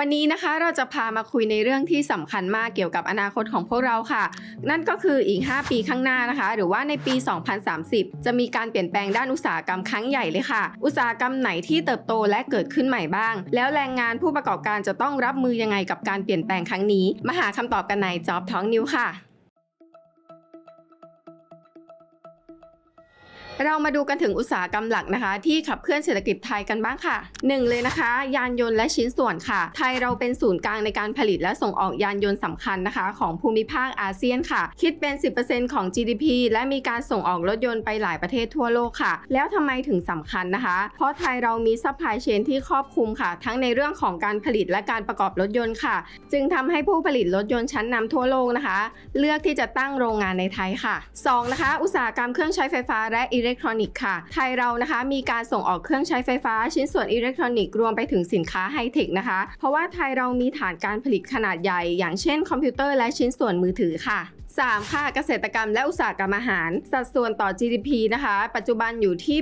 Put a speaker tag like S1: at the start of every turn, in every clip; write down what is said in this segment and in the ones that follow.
S1: วันนี้นะคะเราจะพามาคุยในเรื่องที่สำคัญมากเกี่ยวกับอนาคตของพวกเราค่ะ นั่นก็คืออีก 5 ปีข้างหน้านะคะ หรือว่าในปี 2030 จะมีการเปลี่ยนแปลงด้านอุตสาหกรรมครั้งใหญ่เลยค่ะ อุตสาหกรรมไหนที่เติบโตและเกิดขึ้นใหม่บ้าง แล้วแรงงานผู้ประกอบการจะต้องรับมือยังไงกับการเปลี่ยนแปลงครั้งนี้ มาหาคำตอบกันใน Job Talk New ค่ะ เรามาดูกันถึงอุตสาหกรรมหลักนะคะ ที่ขับเคลื่อนเศรษฐกิจไทยกันบ้างค่ะหนึ่งเลยนะคะ ยานยนต์และชิ้นส่วนค่ะ ไทยเราเป็นศูนย์กลางในการผลิตและส่งออกยานยนต์สำคัญนะคะ ของภูมิภาคอาเซียนค่ะ คิดเป็น 10%ของ GDP และมีการส่งออกรถยนต์ไปหลายประเทศทั่วโลกค่ะ แล้วทำไมถึงสำคัญนะคะ เพราะไทยเรามีซัพพลายเชนที่ครอบคลุมค่ะ ทั้งในเรื่องของการผลิตและการประกอบรถยนต์ค่ะ จึงทำให้ผู้ผลิตรถยนต์ชั้นนำทั่วโลกนะคะ เลือกที่จะตั้งโรงงานในไทยค่ะ 2. นะคะ อุตสาหกรรมเครื่องใช้ไฟฟ้าและอิเล็กทรอนิกส์ค่ะ ไทยเรานะคะมีการส่งออกเครื่องใช้ไฟฟ้าชิ้นส่วนอิเล็กทรอนิกส์รวมไปถึงสินค้าไฮเทคนะคะ เพราะว่าไทยเรามีฐานการผลิตขนาดใหญ่ อย่างเช่น คอมพิวเตอร์และชิ้นส่วนมือถือค่ะ 3. ค่ะเกษตรกรรมและอุตสาหกรรมอาหาร สัดส่วนต่อ GDP นะคะ ปัจจุบันอยู่ที่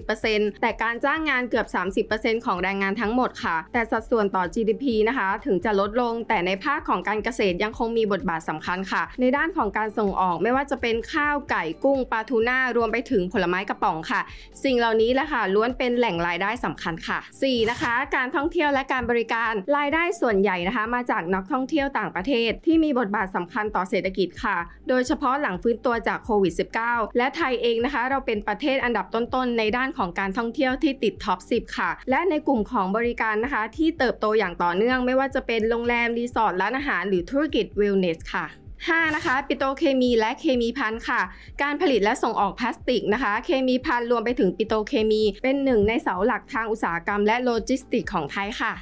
S1: 8-10%แต่การจ้างงานเกือบ 30%ของแรงงานทั้งหมดค่ะ แต่สัดส่วนต่อ GDP นะคะ ถึงจะลดลง แต่ในภาคของการเกษตรยังคงมีบทบาทสำคัญค่ะ ในด้านของการส่งออกไม่ว่าจะเป็นข้าวไก่กุ้งปลาทูน่ารวมไปถึงผลไม้กระป๋องค่ะ สิ่งเหล่านี้แหละค่ะล้วนเป็นแหล่งรายได้สำคัญค่ะ 4. นะคะ การท่องเที่ยวและการบริการรายได้ส่วนใหญ่นะคะ มาจากนักท่องเที่ยวต่างประเทศ ที่มีบทบาทสำคัญต่อเศรษฐกิจค่ะโดยเฉพาะหลังฟื้นตัวจากโควิด -19 และไทยเองนะคะ เราเป็นประเทศอันดับต้นๆ ในด้านของการท่องเที่ยวที่ติดท็อป 10 ค่ะ และในกลุ่มของบริการนะคะ ที่เติบโตอย่างต่อเนื่อง ไม่ว่าจะเป็นโรงแรม รีสอร์ท ร้านอาหาร หรือธุรกิจเวลเนสค่ะ 5. นะคะ ปิโตเคมีและเคมีพันค่ะ การผลิตและส่งออกพลาสติกนะคะ เคมีพันรวมไปถึงปิโตเคมี เป็นหนึ่งในเสาหลักทางอุตสาหกรรมและโลจิสติกของไทยค่ะ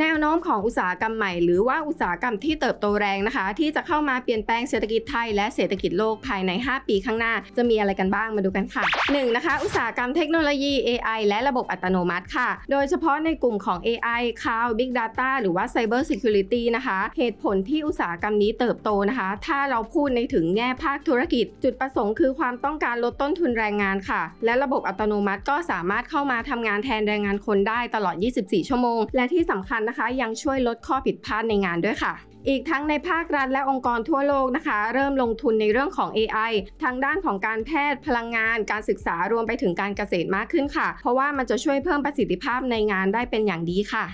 S1: แนวโน้มของอุตสาหกรรมใหม่หรือว่าอุตสาหกรรมที่เติบโตแรงนะคะ ที่จะเข้ามาเปลี่ยนแปลงเศรษฐกิจไทยและเศรษฐกิจโลกภายใน 5 ปีข้างหน้า จะมีอะไรกันบ้างมาดูกันค่ะ 1. นะคะอุตสาหกรรมเทคโนโลยี AI และระบบอัตโนมัติค่ะ โดยเฉพาะในกลุ่มของ AI Cloud Big Data หรือว่า Cyber Security นะคะ เหตุผลที่อุตสาหกรรมนี้เติบโตนะคะ ถ้าเราพูดในถึงแง่ภาคธุรกิจ จุดประสงค์คือความต้องการลดต้นทุนแรงงานค่ะ และระบบอัตโนมัติก็สามารถเข้ามาทำงานแทนแรงงานคนได้ตลอด 24 ชั่วโมง และที่สำคัญนะคะยังช่วยลดข้อผิดพลาดในงานด้วยค่ะอีกทั้งในภาครัฐและองค์กรทั่วโลกนะคะ เริ่มลงทุนในเรื่องของ AI ทางด้านของการแพทย์พลังงาน การศึกษารวมไปถึงการเกษตรมากขึ้นค่ะ เพราะว่ามันจะช่วยเพิ่มประสิทธิภาพในงานได้เป็นอย่างดีค่ะ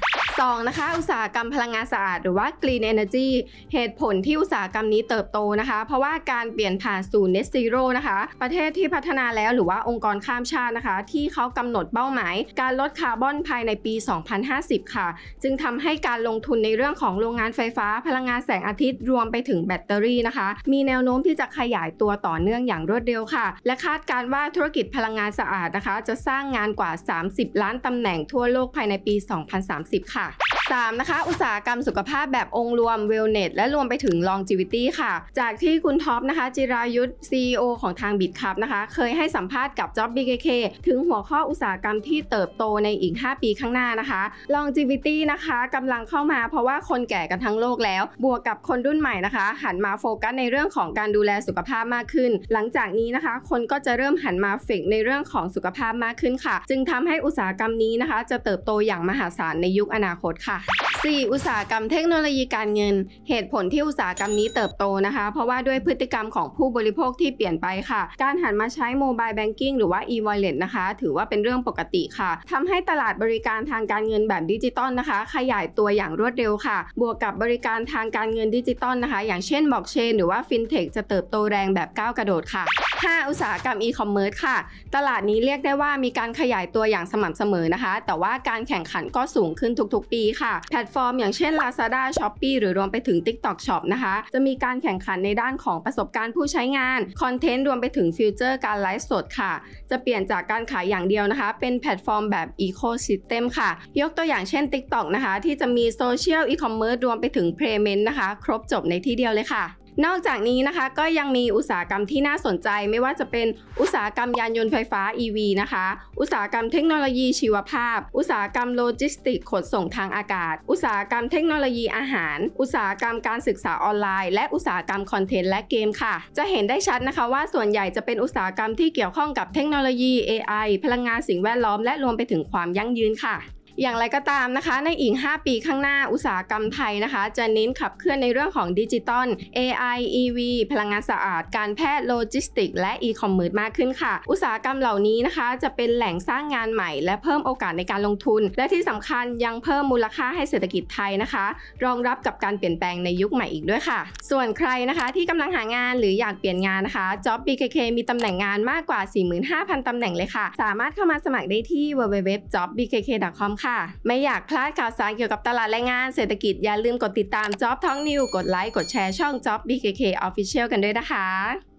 S1: 2. นะคะ อุตสาหกรรมพลังงานสะอาดหรือว่า Green Energy เหตุผลที่อุตสาหกรรมนี้เติบโตนะคะ เพราะว่าการเปลี่ยนผ่านสู่ Net Zero นะคะ ประเทศที่พัฒนาแล้วหรือว่าองค์กรข้ามชาตินะคะ ที่เขากำหนดเป้าหมาย การลดคาร์บอนภายในปี 2050 ค่ะ จึงทำให้การลงทุนในเรื่องของโรงงานไฟฟ้า พลังงานแสงอาทิตย์รวมไปถึงแบตเตอรี่นะคะ มีแนวโน้มที่จะขยายตัวต่อเนื่องอย่างรวดเร็วค่ะ และคาดการว่าธุรกิจพลังงานสะอาดนะคะ จะสร้างงานกว่า 30 ล้านตำแหน่งทั่วโลกภายในปี 2030 ค่ะ 3. นะคะ อุตสาหกรรมสุขภาพแบบองค์รวม Wellness และรวมไปถึง Longevity ค่ะ จากที่คุณท็อปนะคะ จิรายุทธ์ CEO ของทางบิ t ครับนะคะ เคยให้สัมภาษณ์กับ Job BKK ถึงหัวข้ออุตสาหกรรมที่เติบโตในอีก 5 ปีข้างหน้านะคะ Longevity นะคะกำลังเข้ามาเพราะว่าคนแก่กันทั้งโลกแล้ว บวกกับคนรุ่นใหม่นะคะ หันมาโฟกัสในเรื่องของการดูแลสุขภาพมากขึ้น หลังจากนี้นะคะ คนก็จะเริ่มหันมาเฟกในเรื่องของสุขภาพมากขึ้นค่ะ จึงทำให้อุตสาหกรรมนี้นะคะ จะเติบโตอย่างมหาศาลในยุคอนาคตค่ะค่ะ 4. อุตสาหกรรมเทคโนโลยีการเงิน เหตุผลที่อุตสาหกรรมนี้เติบโตนะคะ เพราะว่าด้วยพฤติกรรมของผู้บริโภคที่เปลี่ยนไปค่ะ การหันมาใช้โมบายแบงกิ้งหรือว่า e-wallet นะคะ ถือว่าเป็นเรื่องปกติค่ะทำให้ตลาดบริการทางการเงินแบบดิจิตอลนะคะ ขยายตัวอย่างรวดเร็วค่ะ บวกกับบริการทางการเงินดิจิตอลนะคะ อย่างเช่นบล็อกเชนหรือว่าฟินเทคจะเติบโตแรงแบบก้าวกระโดดค่ะ 5. อุตสาหกรรมอีคอมเมิร์ซค่ะ ตลาดนี้เรียกได้ว่ามีการขยายตัวอย่างสม่ำเสมอนะคะ แต่ว่าการแข่งขันก็สูงขึ้นทุกๆ ปีค่ะแพลตฟอร์มอย่างเช่น Lazada Shopee หรือรวมไปถึง TikTok Shop นะคะ จะมีการแข่งขันในด้านของประสบการณ์ผู้ใช้งาน คอนเทนต์รวมไปถึงฟิวเจอร์การไลฟ์สดค่ะ จะเปลี่ยนจากการขายอย่างเดียวนะคะ เป็นแพลตฟอร์มแบบ Ecosystem ค่ะ ยกตัวอย่างเช่น TikTok นะคะ ที่จะมีโซเชียลอีคอมเมิร์ซรวมไปถึงเพลเมนต์นะคะ ครบจบในที่เดียวเลยค่ะ นอกจากนี้นะคะก็ยังมีอุตสาหกรรมที่น่าสนใจ ไม่ว่าจะเป็นอุตสาหกรรมยานยนต์ไฟฟ้า EV นะคะ อุตสาหกรรมเทคโนโลยีชีวภาพ อุตสาหกรรมโลจิสติกขนส่งทางอากาศ อุตสาหกรรมเทคโนโลยีอาหาร อุตสาหกรรมการศึกษาออนไลน์ และอุตสาหกรรมคอนเทนต์และเกมค่ะ จะเห็นได้ชัดนะคะว่าส่วนใหญ่จะเป็นอุตสาหกรรมที่เกี่ยวข้องกับเทคโนโลยี AI พลังงานสิ่งแวดล้อมและรวมไปถึงความยั่งยืนค่ะ อย่างไรก็ตามนะคะ ในอีก 5 ปีข้างหน้าอุตสาหกรรมไทยนะคะ จะเน้นขับเคลื่อนในเรื่องของดิจิตอล AI EV พลังงานสะอาด การแพทย์โลจิสติก และอีคอมเมิร์ซมากขึ้นค่ะ อุตสาหกรรมเหล่านี้นะคะ จะเป็นแหล่งสร้างงานใหม่ และเพิ่มโอกาสในการลงทุน และที่สำคัญยังเพิ่มมูลค่าให้เศรษฐกิจไทยนะคะ รองรับกับการเปลี่ยนแปลงในยุคใหม่อีกด้วยค่ะ ส่วนใครนะคะที่กำลังหางานหรืออยากเปลี่ยนงานนะคะ Job BKK มีตำแหน่งงานมากกว่า 45,000ตำแหน่งเลยค่ะ สามารถเข้ามาสมัครได้ที่ www.jobbkk.com ค่ะ ไม่อยากพลาดข่าวสารเกี่ยวกับตลาดแรงงานเศรษฐกิจอย่าลืมกดติดตาม Job ท้องนิวกดไลค์กดแชร์ช่อง Job BKK Official กันด้วยนะคะ